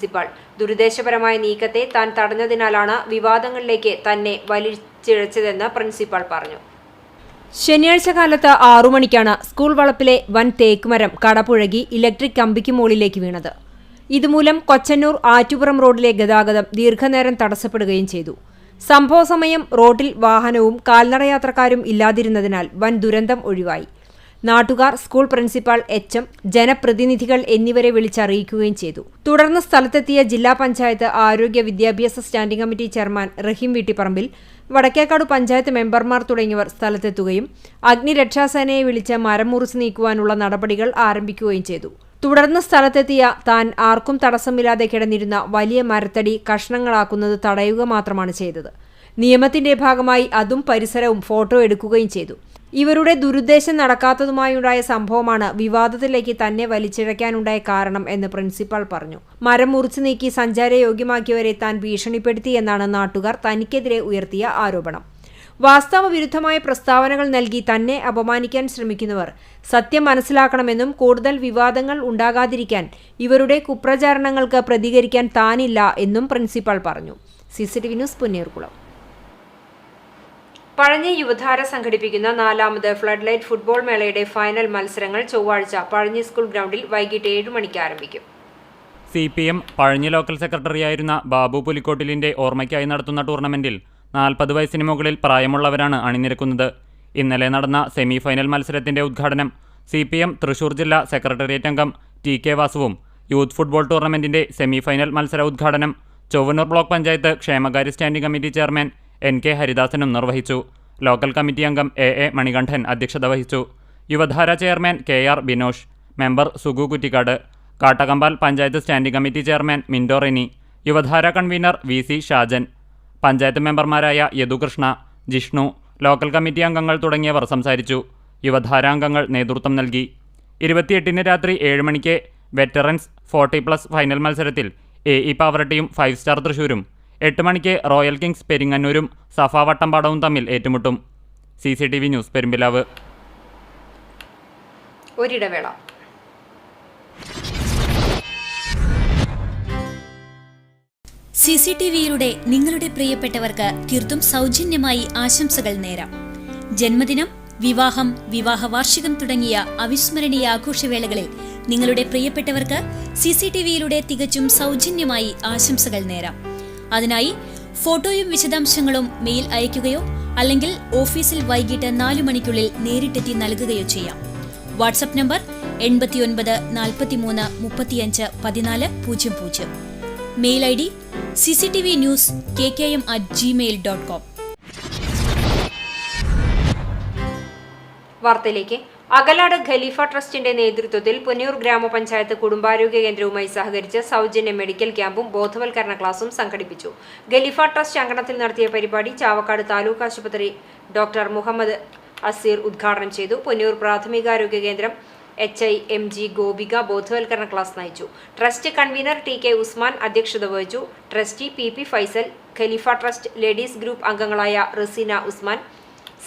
Principal ദുരുദ്ദേശപരമായ നീക്കത്തെ താൻ തടഞ്ഞതിനാലാണ് വിവാദങ്ങളിലേക്ക് തന്നെ വലിച്ചിഴച്ചതെന്ന് പ്രിൻസിപ്പാൾ പറഞ്ഞു. ശനിയാഴ്ച കാലത്ത് ആറു മണിക്കാണ് സ്കൂൾ വളപ്പിലെ വൻ തേക്കുമരം കടപുഴകി ഇലക്ട്രിക് കമ്പിക്ക് മുകളിലേക്ക് വീണത്. ഇതുമൂലം കൊച്ചന്നൂർ ആറ്റുപുറം റോഡിലെ ഗതാഗതം ദീർഘനേരം തടസ്സപ്പെടുകയും ചെയ്തു. സംഭവ സമയം റോഡിൽ വാഹനവും കാൽനടയാത്രക്കാരും ഇല്ലാതിരുന്നതിനാൽ വൻ ദുരന്തം ഒഴിവായി. നാട്ടുകാർ സ്കൂൾ പ്രിൻസിപ്പാൾ എച്ച് എം ജനപ്രതിനിധികൾ എന്നിവരെ വിളിച്ചറിയിക്കുകയും ചെയ്തു. തുടർന്ന് സ്ഥലത്തെത്തിയ ജില്ലാ പഞ്ചായത്ത് ആരോഗ്യ വിദ്യാഭ്യാസ standing committee chairman Rahim Veettiparambil Vadakkekad panchayat മെമ്പർമാർ തുടങ്ങിയവർ സ്ഥലത്തെത്തുകയും അഗ്നിരക്ഷാസേനയെ വിളിച്ച് മരം മുറിച്ച് നീക്കുവാനുള്ള നടപടികൾ ആരംഭിക്കുകയും ചെയ്തു. തുടർന്ന് സ്ഥലത്തെത്തിയ താൻ ആർക്കും തടസ്സമില്ലാതെ കിടന്നിരുന്ന വലിയ മരത്തടി കഷ്ണങ്ങളാക്കുന്നത് തടയുക മാത്രമാണ് ചെയ്തത്. നിയമത്തിന്റെ ഭാഗമായി അതും പരിസരവും ഫോട്ടോ എടുക്കുകയും ചെയ്തു. ഇവരുടെ ദുരുദ്ദേശം നടക്കാത്തതുമായുണ്ടായ സംഭവമാണ് വിവാദത്തിലേക്ക് തന്നെ വലിച്ചിഴയ്ക്കാനുണ്ടായ കാരണം എന്ന് പ്രിൻസിപ്പാൾ പറഞ്ഞു. മരം മുറിച്ചു നീക്കി സഞ്ചാരയോഗ്യമാക്കിയവരെ താൻ ഭീഷണിപ്പെടുത്തി എന്നാണ് നാട്ടുകാർ തനിക്കെതിരെ ഉയർത്തിയ ആരോപണം. വാസ്തവ വിരുദ്ധമായ പ്രസ്താവനകൾ നൽകി തന്നെ അപമാനിക്കാൻ ശ്രമിക്കുന്നവർ സത്യം മനസ്സിലാക്കണമെന്നും കൂടുതൽ വിവാദങ്ങൾ ഉണ്ടാകാതിരിക്കാൻ ഇവരുടെ കുപ്രചാരണങ്ങൾക്ക് പ്രതികരിക്കാൻ താനില്ല എന്നും പ്രിൻസിപ്പാൾ പറഞ്ഞു. CCTV news Punnerkulam. Pazhanji Yuvadhara സംഘടിപ്പിക്കുന്ന നാലാമത് ഫ്ലഡ് ലൈറ്റ് ഫുട്ബോൾ മേളയുടെ ഫൈനൽ മത്സരങ്ങൾ ചൊവ്വാഴ്ച പഴഞ്ഞി സ്കൂൾ ഗ്രൗണ്ടിൽ വൈകിട്ട് ഏഴ് മണിക്ക് ആരംഭിക്കും. C P M Pazhanji local സെക്രട്ടറിയായിരുന്ന ബാബു പുലിക്കോട്ടിലിന്റെ ഓർമ്മയ്ക്കായി നടത്തുന്ന ടൂർണമെന്റിൽ നാൽപ്പത് വയസ്സിന് മുകളിൽ പ്രായമുള്ളവരാണ് അണിനിരക്കുന്നത്. ഇന്നലെ നടന്ന സെമി ഫൈനൽ മത്സരത്തിന്റെ ഉദ്ഘാടനം സി പി എം തൃശൂർ ജില്ലാ സെക്രട്ടേറിയറ്റ് അംഗം ടി കെ വാസുവും യൂത്ത് ഫുട്ബോൾ ടൂർണമെന്റിന്റെ സെമി ഫൈനൽ മത്സര ഉദ്ഘാടനം ചൊവ്വന്നൂർ ബ്ലോക്ക് പഞ്ചായത്ത് ക്ഷേമകാര്യ standing committee chairman N K ഹരിദാസനും നിർവഹിച്ചു. ലോക്കൽ കമ്മിറ്റി അംഗം എ എ മണികണ്ഠൻ അധ്യക്ഷത വഹിച്ചു. Yuvadhara chairman K R Binosh. Member Sugu Kuttikkad. Kattakampal panchayat standing committee chairman Mindo Reni. Yuvadhara convener V C Shajan. Panchayat മെമ്പർമാരായ Yadukrishna Jishnu local committee അംഗങ്ങൾ തുടങ്ങിയവർ സംസാരിച്ചു. യുവധാരാംഗങ്ങൾ നേതൃത്വം നൽകി. ഇരുപത്തിയെട്ടിന് രാത്രി ഏഴ് മണിക്ക് വെറ്ററൻസ് ഫോർട്ടി പ്ലസ് ഫൈനൽ മത്സരത്തിൽ എ ഇ പാവറട്ടിയും ഫൈവ് സ്റ്റാർ തൃശൂരും എട്ട് മണിക്ക് റോയൽ കിങ്സ് പെരിങ്ങന്നൂരും സഫാവട്ടംപാടവും തമ്മിൽ ഏറ്റുമുട്ടും. C C T V news Perumpilavu. ഒരിടവേള. C C T വിയിലൂടെ നിങ്ങളുടെ പ്രിയപ്പെട്ടവർക്ക് തീർത്തും സൗജന്യമായി ആശംസകൾ നേരാം. ജന്മദിനം വിവാഹം വിവാഹ വാർഷികം തുടങ്ങിയ അവിസ്മരണീയ ആഘോഷവേളകളിൽ നിങ്ങളുടെ പ്രിയപ്പെട്ടവർക്ക് സി സി ടി വിയിലൂടെ തികച്ചും സൗജന്യമായി ആശംസകൾ നേരാം. അതിനായി ഫോട്ടോയും വിശദാംശങ്ങളും മെയിൽ അയയ്ക്കുകയോ അല്ലെങ്കിൽ ഓഫീസിൽ വൈകിട്ട് നാലു മണിക്കുള്ളിൽ നേരിട്ടെത്തി നൽകുകയോ ചെയ്യാം. വാട്സപ്പ് നമ്പർ എൺപത്തിയൊൻപത് നാൽപ്പത്തിമൂന്ന് മുപ്പത്തിയഞ്ച് പതിനാല് പൂജ്യം പൂജ്യം. Mail I D C C T V news K K M at Gmail dot com വാർത്തയിലേക്ക്. അകലാട് ഖലീഫ ട്രസ്റ്റിന്റെ നേതൃത്വത്തിൽ പുന്നൂർ ഗ്രാമപഞ്ചായത്ത് കുടുംബാരോഗ്യ കേന്ദ്രവുമായി സഹകരിച്ച് സൗജന്യ മെഡിക്കൽ ക്യാമ്പും ബോധവൽക്കരണ ക്ലാസും സംഘടിപ്പിച്ചു. ഖലീഫ ട്രസ്റ്റ് അങ്കണത്തിൽ നടത്തിയ പരിപാടി ചാവക്കാട് താലൂക്ക് ആശുപത്രി ഡോക്ടർ മുഹമ്മദ് അസീർ ഉദ്ഘാടനം ചെയ്തു. പുന്നൂർ പ്രാഥമികാരോഗ്യ കേന്ദ്രം H I M G Gopika ബോധവൽക്കരണ ക്ലാസ് നയിച്ചു. Trust convener T K Usman അധ്യക്ഷത വഹിച്ചു. Trustee P P Faisal Khalifa trust ladies group അംഗങ്ങളായ റസീന ഉസ്മാൻ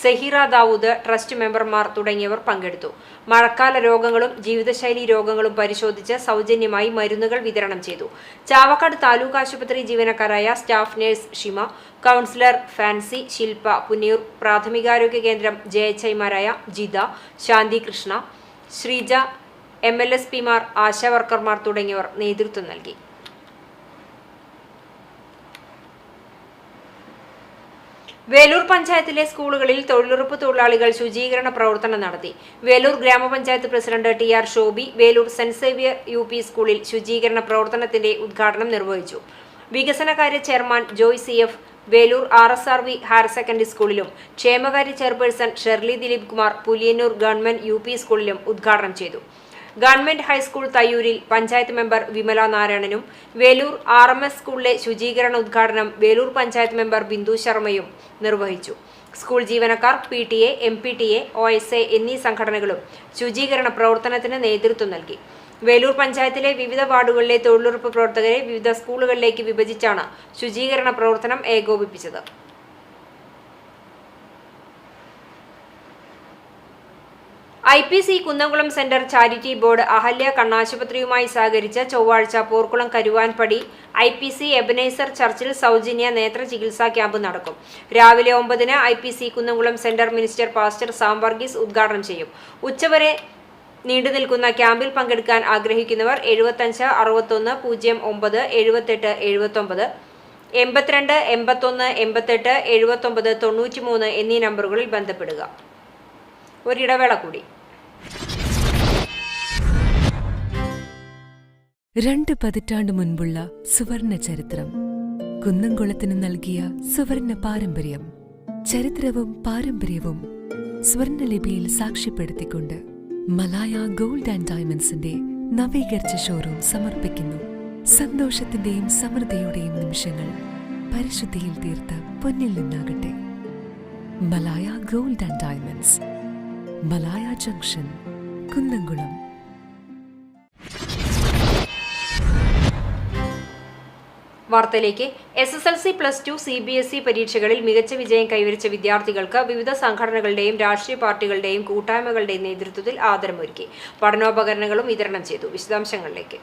സഹീറ ദാവൂദ് ട്രസ്റ്റ് മെമ്പർമാർ തുടങ്ങിയവർ പങ്കെടുത്തു. മഴക്കാല രോഗങ്ങളും ജീവിതശൈലി രോഗങ്ങളും പരിശോധിച്ച് സൗജന്യമായി മരുന്നുകൾ വിതരണം ചെയ്തു. ചാവക്കാട് താലൂക്ക് ആശുപത്രി ജീവനക്കാരായ staff nurse Shima councillor Fancy Shilpa Punnur പ്രാഥമികാരോഗ്യ കേന്ദ്രം ജെ എച്ച് ഐമാരായ Jitha Shanthi Krishna Sreeja M L S പിമാർ ആശാവർക്കർമാർ തുടങ്ങിയവർ നേതൃത്വം നൽകി. വേലൂർ പഞ്ചായത്തിലെ സ്കൂളുകളിൽ തൊഴിലുറപ്പ് തൊഴിലാളികൾ ശുചീകരണ പ്രവർത്തനം നടത്തി. വേലൂർ ഗ്രാമപഞ്ചായത്ത് president T R Shobi Velur saint Xavier U P school ശുചീകരണ പ്രവർത്തനത്തിന്റെ ഉദ്ഘാടനം നിർവഹിച്ചു. വികസനകാര്യ chairman Joy C F Velur R S R V higher secondary സ്കൂളിലും ക്ഷേമകാര്യ chairperson Shirley Dileep Kumar Puliyannur government U സ്കൂളിലും ഉദ്ഘാടനം ചെയ്തു. ഗവൺമെന്റ് ഹൈസ്കൂൾ തയ്യൂരിൽ പഞ്ചായത്ത് മെമ്പർ വിമല നാരായണനും വേലൂർ ആർ എം എസ് സ്കൂളിലെ ശുചീകരണ ഉദ്ഘാടനം വേലൂർ പഞ്ചായത്ത് മെമ്പർ ബിന്ദു ശർമ്മയും നിർവഹിച്ചു. സ്കൂൾ ജീവനക്കാർ P T A M P T A O S A എന്നീ സംഘടനകളും ശുചീകരണ പ്രവർത്തനത്തിന് നേതൃത്വം നൽകി. വേലൂർ പഞ്ചായത്തിലെ വിവിധ വാർഡുകളിലെ തൊഴിലുറപ്പ് പ്രവർത്തകരെ വിവിധ സ്കൂളുകളിലേക്ക് വിഭജിച്ചാണ് ശുചീകരണ പ്രവർത്തനം ഏകോപിപ്പിച്ചത്. I P C Kunnamkulam centre charity board Ahalya കണ്ണാശുപത്രിയുമായി സഹകരിച്ച് ചൊവ്വാഴ്ച Porkulam Karuvanpadi I P C Ebenezer ചർച്ചിൽ സൗജന്യ നേത്ര ചികിത്സാ ക്യാമ്പ് നടക്കും. രാവിലെ ഒമ്പതിന് I P C Kunnamkulam centre minister pastor Sam Varghese ഉദ്ഘാടനം ചെയ്യും. ഉച്ചവരെ നീണ്ടു നിൽക്കുന്ന ക്യാമ്പിൽ പങ്കെടുക്കാൻ ആഗ്രഹിക്കുന്നവർ എഴുപത്തഞ്ച് അറുപത്തൊന്ന് പൂജ്യം ഒമ്പത് എഴുപത്തെട്ട് എഴുപത്തൊമ്പത് എൺപത്തിരണ്ട് എൺപത്തൊന്ന് എൺപത്തെട്ട് എഴുപത്തൊമ്പത് തൊണ്ണൂറ്റിമൂന്ന് എന്നീ നമ്പറുകളിൽ ബന്ധപ്പെടുക. ഒരിടവേള കൂടി. രണ്ട് പതിറ്റാണ്ട് മുൻപുള്ള സുവർണ ചരിത്രം. കുന്നംകുളത്തിന് നൽകിയ സുവർണ പാരമ്പര്യം ചരിത്രവും പാരമ്പര്യവും സ്വർണലിപിയിൽ സാക്ഷ്യപ്പെടുത്തിക്കൊണ്ട് മലായ ഗോൾഡ് ആൻഡ് ഡയമണ്ട്സിന്റെ നവീകരിച്ച ഷോറൂം സമർപ്പിക്കുന്നു. സന്തോഷത്തിന്റെയും സമൃദ്ധിയുടെയും നിമിഷങ്ങൾ പരിശുദ്ധിയിൽ തീർത്ത് പൊന്നിൽ നിന്നാകട്ടെ. Malaya gold and diamonds Malaya junction Kunnamkulam. വാർത്തയിലേക്ക്. S S L C plus two C B S E പരീക്ഷകളിൽ മികച്ച വിജയം കൈവരിച്ച വിദ്യാർത്ഥികൾക്ക് വിവിധ സംഘടനകളുടെയും രാഷ്ട്രീയ പാർട്ടികളുടെയും കൂട്ടായ്മകളുടെയും നേതൃത്വത്തിൽ ആദരമൊരുക്കി. പഠനോപകരണങ്ങളും വിതരണം ചെയ്തു. വിശദാംശങ്ങളിലേക്ക്.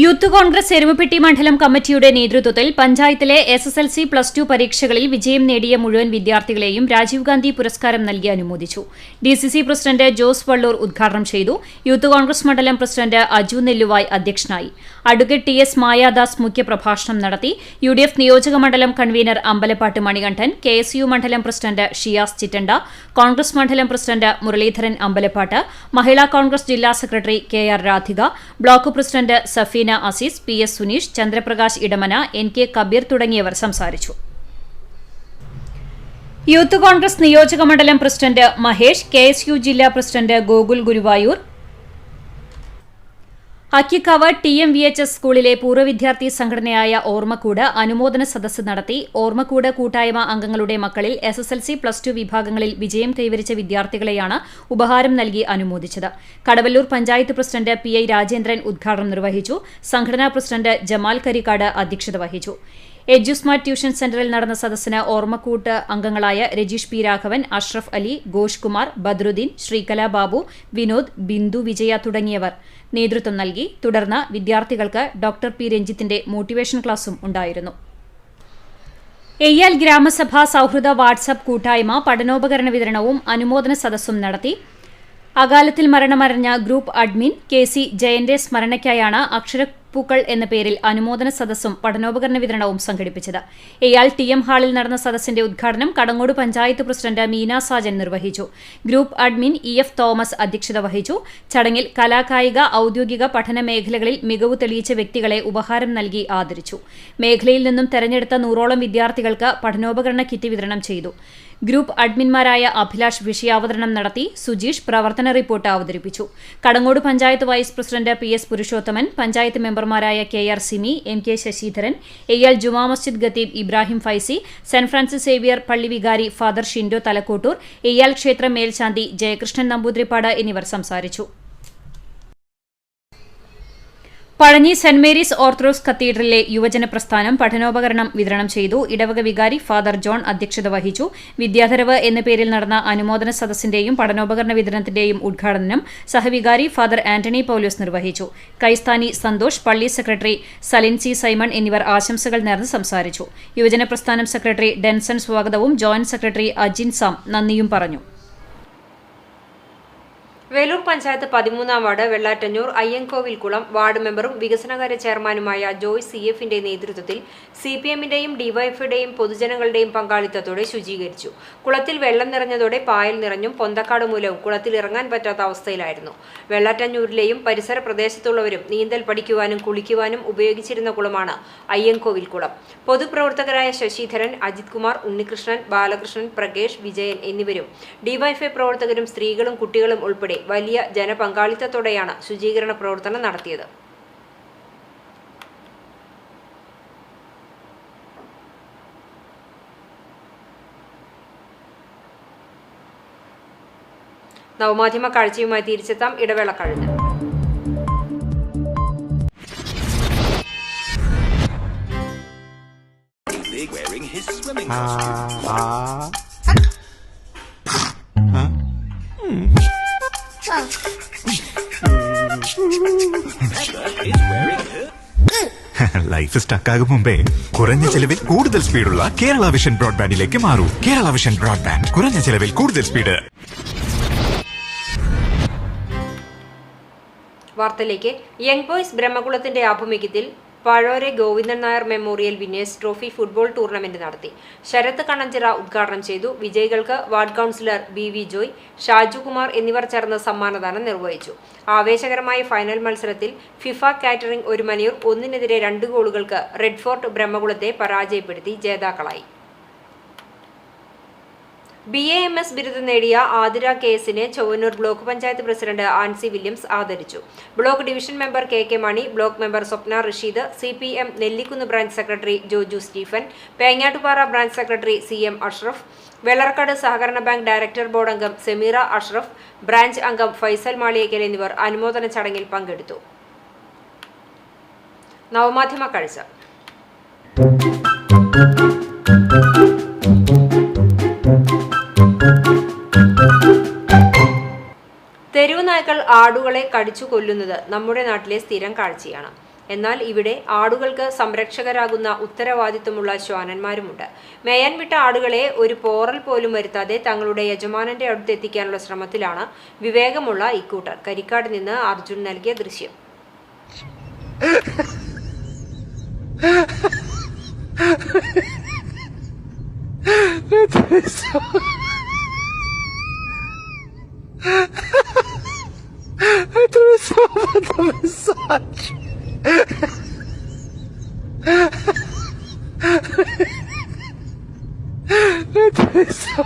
യൂത്ത് കോൺഗ്രസ് എരുമപ്പെട്ടി മണ്ഡലം കമ്മിറ്റിയുടെ നേതൃത്വത്തിൽ പഞ്ചായത്തിലെ S S L C plus two പരീക്ഷകളിൽ വിജയം നേടിയ മുഴുവൻ വിദ്യാർത്ഥികളെയും രാജീവ് ഗാന്ധി പുരസ്കാരം നൽകി അനുമോദിച്ചു. D C C president Jose Valloor ഉദ്ഘാടനം ചെയ്തു. യൂത്ത് കോൺഗ്രസ് മണ്ഡലം പ്രസിഡന്റ് അജു നെല്ലുവായ് അധ്യക്ഷനായി. അഡ്വക്കേറ്റ് ടി എസ് മായാദാസ് മുഖ്യപ്രഭാഷണം നടത്തി. യു ഡി എഫ് നിയോജക മണ്ഡലം convener Ambalappatt Manikandan K S U മണ്ഡലം പ്രസിഡന്റ് ഷിയാസ് ചിറ്റണ്ട കോൺഗ്രസ് മണ്ഡലം പ്രസിഡന്റ് മുരളീധരൻ അമ്പലപ്പാട്ട് മഹിളാ കോൺഗ്രസ് ജില്ലാ secretary K R Radhika block president Safeena Azeez P S Suneesh Chandraprakash Edamana N K Kabeer തുടങ്ങിയവർ സംസാരിച്ചു. യൂത്ത് കോൺഗ്രസ് നിയോജക മണ്ഡലം president Mahesh K S U ജില്ലാ president Gokul Guruvayur Akkikkavu T M V H S സ്കൂളിലെ പൂർവ വിദ്യാർത്ഥി സംഘടനയായ ഓർമ്മക്കൂട് അനുമോദന സദസ്സ് നടത്തി ഓർമ്മക്കൂട് കൂട്ടായ്മ അംഗങ്ങളുടെ മക്കളിൽ S S L C plus two വിഭാഗങ്ങളിൽ വിജയം കൈവരിച്ച വിദ്യാർത്ഥികളെയാണ് ഉപഹാരം നൽകി അനുമോദിച്ചത്. Kadavallur panchayat president P I Rajendran ഉദ്ഘാടനം നിർവഹിച്ചു. സംഘടനാ പ്രസിഡന്റ് ജമാൽ കരിക്കാട് അധ്യക്ഷത വഹിച്ചു. എഡ്യൂസ്മാർട്ട് ട്യൂഷൻ സെന്ററിൽ നടന്ന സദസ്സിന് ഓർമ്മക്കൂട്ട് അംഗങ്ങളായ രജീഷ് പി രാഘവൻ അഷ്റഫ് അലി ഘോഷ് കുമാർ ബദ്രുദ്ദീൻ ശ്രീകല ബാബു വിനോദ് ബിന്ദു വിജയ തുടങ്ങിയവർ നേതൃത്വം നൽകി. തുടർന്ന് വിദ്യാർത്ഥികൾക്ക് ഡോക്ടർ പി രഞ്ജിത്തിന്റെ മോട്ടിവേഷൻ ക്ലാസും ഉണ്ടായിരുന്നു. എയ്യാൽ ഗ്രാമസഭ സൗഹൃദ വാട്സപ്പ് കൂട്ടായ്മ പഠനോപകരണ വിതരണവും അനുമോദന സദസ്സും നടത്തി. അകാലത്തിൽ മരണമറിഞ്ഞ ഗ്രൂപ്പ് അഡ്മിൻ കെ സി ജയന്റെ സ്മരണയ്ക്കായാണ് അക്ഷരപ്പൂക്കൾ എന്ന പേരിൽ അനുമോദന സദസ്സും പഠനോപകരണ വിതരണവും സംഘടിപ്പിച്ചത്. ഇയാൾ ടി എം ഹാളിൽ നടന്ന സദസ്സിന്റെ ഉദ്ഘാടനം കടങ്ങോട് പഞ്ചായത്ത് പ്രസിഡന്റ് മീന സാജൻ നിർവഹിച്ചു. Group admin E F Thomas അധ്യക്ഷത വഹിച്ചു. ചടങ്ങിൽ കലാകായിക ഔദ്യോഗിക പഠന മേഖലകളിൽ മികവ് തെളിയിച്ച വ്യക്തികളെ ഉപഹാരം നൽകി ആദരിച്ചു. മേഖലയിൽ നിന്നും തെരഞ്ഞെടുത്ത നൂറോളം വിദ്യാർത്ഥികൾക്ക് പഠനോപകരണ കിറ്റ് വിതരണം ചെയ്തു. ഗ്രൂപ്പ് അഡ്മിൻമാരായ അഭിലാഷ് വിഷയാവതരണം നടത്തി സുജീഷ് പ്രവർത്തന റിപ്പോർട്ട് അവതരിപ്പിച്ചു. Kadangode panchayat vice president P S Purushothaman panchayat മെമ്പർമാരായ K R Simi M K Sasidharan A L Juma Masjid Khatib Ibrahim Faizy saint Francis Xavier പള്ളി വികാരി ഫാദർ ഷിൻഡോ തലക്കോട്ടൂർ എയ്യാൽ ക്ഷേത്ര മേൽശാന്തി ജയകൃഷ്ണൻ നമ്പൂതിരിപ്പാട് എന്നിവർ സംസാരിച്ചു. പഴഞ്ഞി സെന്റ് മേരീസ് ഓർത്തഡോക്സ് കത്തീഡ്രലിലെ യുവജന പ്രസ്ഥാനം പഠനോപകരണം വിതരണം ചെയ്തു. ഇടവക വികാരി ഫാദർ ജോൺ അധ്യക്ഷത വഹിച്ചു. വിദ്യാധരവ് എന്ന പേരിൽ നടന്ന അനുമോദന സദസ്സിന്റെയും പഠനോപകരണ വിതരണത്തിന്റെയും ഉദ്ഘാടനം സഹവികാരി ഫാദർ ആന്റണി പൌലോസ് നിർവഹിച്ചു. കൈസ്ഥാനി സന്തോഷ് പള്ളി സെക്രട്ടറി സലിൻസി സൈമൺ എന്നിവർ ആശംസകൾ നേർന്ന് സംസാരിച്ചു. യുവജന പ്രസ്ഥാനം സെക്രട്ടറി ഡെൻസൺ സ്വാഗതവും ജോയിന്റ് സെക്രട്ടറി അജിൻ സാം നന്ദിയും പറഞ്ഞു. വേലൂർ പഞ്ചായത്ത് പതിമൂന്നാം വാർഡ് വെള്ളാറ്റഞ്ഞൂർ അയ്യങ്കോവിൽക്കുളം വാർഡ് മെമ്പറും വികസനകാര്യ ചെയർമാനുമായ ജോയ് സി എഫിന്റെ നേതൃത്വത്തിൽ സി പി എമ്മിന്റെയും ഡിവൈഎഫിന്റെയും പൊതുജനങ്ങളുടെയും പങ്കാളിത്തത്തോടെ ശുചീകരിച്ചു. കുളത്തിൽ വെള്ളം നിറഞ്ഞതോടെ പായൽ നിറഞ്ഞും പൊന്തക്കാട് മൂലവും കുളത്തിൽ ഇറങ്ങാൻ പറ്റാത്ത അവസ്ഥയിലായിരുന്നു. വെള്ളാറ്റഞ്ഞൂരിലെയും പരിസര പ്രദേശത്തുള്ളവരും നീന്തൽ പഠിക്കുവാനും കുളിക്കുവാനും ഉപയോഗിച്ചിരുന്ന കുളമാണ് അയ്യങ്കോവിൽ കുളം. പൊതുപ്രവർത്തകരായ ശശിധരൻ അജിത് കുമാർ ഉണ്ണികൃഷ്ണൻ ബാലകൃഷ്ണൻ പ്രകേഷ് വിജയൻ എന്നിവരും ഡിവൈഎഫ്ഐ പ്രവർത്തകരും സ്ത്രീകളും കുട്ടികളും ഉൾപ്പെടെ വലിയ ജനപങ്കാളിത്തത്തോടെയാണ് ശുചീകരണ പ്രവർത്തനം നടത്തിയത്. നവമാധ്യമ കാഴ്ചയുമായി തിരിച്ചെത്താം ഇടവേള കഴിഞ്ഞ്. Wearing his swimming Ah, costume. Life സ്റ്റക്കാകും മുമ്പേ കുറഞ്ഞ ചെലവിൽ കൂടുതൽ സ്പീഡുള്ള കേരള വിഷൻ ബ്രോഡ്ബാൻഡിലേക്ക് മാറൂ. Kerala vision broadband. കുറഞ്ഞ ചെലവിൽ കൂടുതൽ സ്പീഡ്. വാർത്തയിലേക്ക്. യങ് ബോയ്സ് ബ്രഹ്മകുളത്തിന്റെ ആഭിമുഖ്യത്തിൽ Pazhore Govindan Nair memorial winners trophy football tournament നടത്തി. ശരത് കണ്ണഞ്ചിറ ഉദ്ഘാടനം ചെയ്തു. വിജയികൾക്ക് ward councillor B V Joy Shajukumar എന്നിവർ ചേർന്ന് സമ്മാനദാനം നിർവഹിച്ചു. ആവേശകരമായ ഫൈനൽ മത്സരത്തിൽ ഫിഫ കാറ്ററിംഗ് ഒരു മണിയൂർ ഒന്നിനെതിരെ രണ്ട് ഗോളുകൾക്ക് റെഡ് ഫോർട്ട് ബ്രഹ്മകുളത്തെ പരാജയപ്പെടുത്തി ജേതാക്കളായി. ബി എ എം എസ് ബിരുദം നേടിയ ആതിര കേസിനെ ചൊവ്വന്നൂർ ബ്ലോക്ക് പഞ്ചായത്ത് പ്രസിഡന്റ് ആൻസി വില്യംസ് ആദരിച്ചു. Block division member K K Mani block member Swapna Rasheed C P M Nellikunnu branch secretary Joju Stephen Pengattupara branch secretary C M Ashraf Vellarkkad സഹകരണ bank director board അംഗം Sameera Ashraf branch അംഗം ഫൈസൽ മാളിയേക്കൽ എന്നിവർ അനുമോദന ചടങ്ങിൽ പങ്കെടുത്തു. നവമാധ്യമ കാഴ്ച തെരുവ് നായ്ക്കൾ ആടുകളെ കടിച്ചു കൊല്ലുന്നത് നമ്മുടെ നാട്ടിലെ സ്ഥിരം കാഴ്ചയാണ്. എന്നാൽ ഇവിടെ ആടുകൾക്ക് സംരക്ഷകരാകുന്ന ഉത്തരവാദിത്വമുള്ള ശ്വാനന്മാരുമുണ്ട്. മേയാൻ വിട്ട ആടുകളെ ഒരു പോറൽ പോലും വരുത്താതെ തങ്ങളുടെ യജമാനന്റെ അടുത്തെത്തിക്കാനുള്ള ശ്രമത്തിലാണ് വിവേകമുള്ള ഇക്കൂട്ടർ. കരിക്കാട് നിന്ന് അർജുൻ നൽകിയ ദൃശ്യം. much. that is so.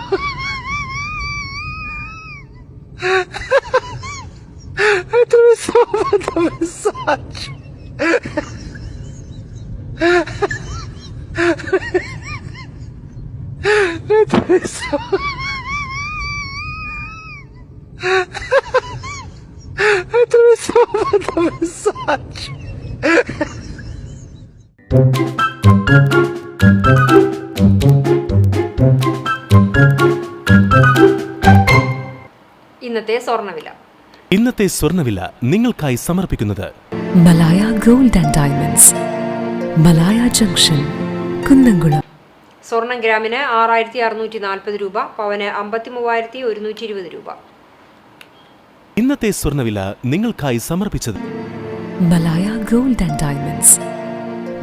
I do so about the massage. that is so. ഇന്നത്തെ സ്വർണവില ഇന്നത്തെ സ്വർണവില നിങ്ങൾക്കായി സമർപ്പിക്കുന്നത് Malaya gold and diamonds. Malaya junction Kunnamkulam. സ്വർണം ഗ്രാമിന് ആറായിരത്തി അറുന്നൂറ്റി നാൽപ്പത് രൂപ പവന് അമ്പത്തി മൂവായിരത്തി ഒരുന്നൂറ്റി ഇരുപത് രൂപ. ഇന്നത്തെ സ്വർണവില നിങ്ങൾക്കായി സമർപ്പിച്ചത് Malaya gold and diamonds.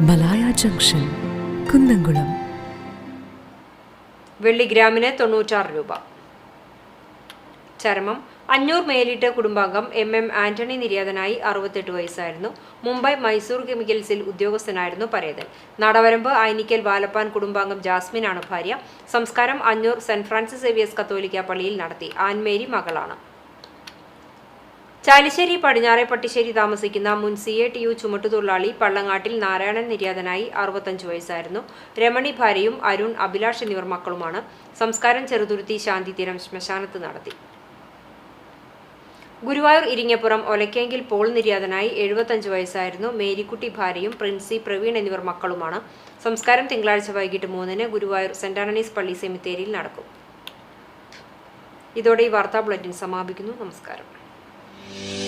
Malaya junction Kunnamkulam. വെള്ളി ഗ്രാമിന് തൊണ്ണൂറ്റാറ് രൂപ. ചരമം അഞ്ഞൂർ മേലിട്ട് കുടുംബാംഗം എം എം ആന്റണി നിര്യാതനായി അറുപത്തെട്ട് വയസ്സായിരുന്നു. മുംബൈ മൈസൂർ കെമിക്കൽസിൽ ഉദ്യോഗസ്ഥനായിരുന്നു പരേതൻ. നടവരമ്പ് ഐനിക്കൽ വാലപ്പാൻ കുടുംബാംഗം ജാസ്മിനാണ് ഭാര്യ. സംസ്കാരം അഞ്ഞൂർ സെന്റ് ഫ്രാൻസിസ് സേവിയസ് കത്തോലിക്ക പള്ളിയിൽ നടത്തി. ആൻമേരി മകളാണ്. ചാലിശ്ശേരി പടിഞ്ഞാറെ പട്ടിശ്ശേരി താമസിക്കുന്ന മുൻ സി എ ടി യു ചുമട്ടുതൊഴിലാളി പള്ളങ്ങാട്ടിൽ നാരായണൻ നിര്യാതനായി അറുപത്തഞ്ച് വയസ്സായിരുന്നു. രമണി ഭാര്യയും അരുൺ അഭിലാഷ് എന്നിവർ മക്കളുമാണ്. സംസ്കാരം ചെറുതുരുത്തി ശാന്തിതീരം ശ്മശാനത്ത് നടത്തി. ഗുരുവായൂർ ഇരിങ്ങപ്പുറം ഒലക്കേങ്കിൽ പോൾ നിര്യാതനായി എഴുപത്തഞ്ച് വയസ്സായിരുന്നു. മേരിക്കുട്ടി ഭാര്യയും പ്രിൻസി പ്രവീൺ എന്നിവർ മക്കളുമാണ്. സംസ്കാരം തിങ്കളാഴ്ച വൈകിട്ട് മൂന്നിന് ഗുരുവായൂർ സെന്റ് ആന്റണീസ് പള്ളി സെമിത്തേരിയിൽ നടക്കും. ഇതോടെ ഈ വാർത്താ ബുള്ളറ്റിൻ സമാപിക്കുന്നു. നമസ്കാരം. you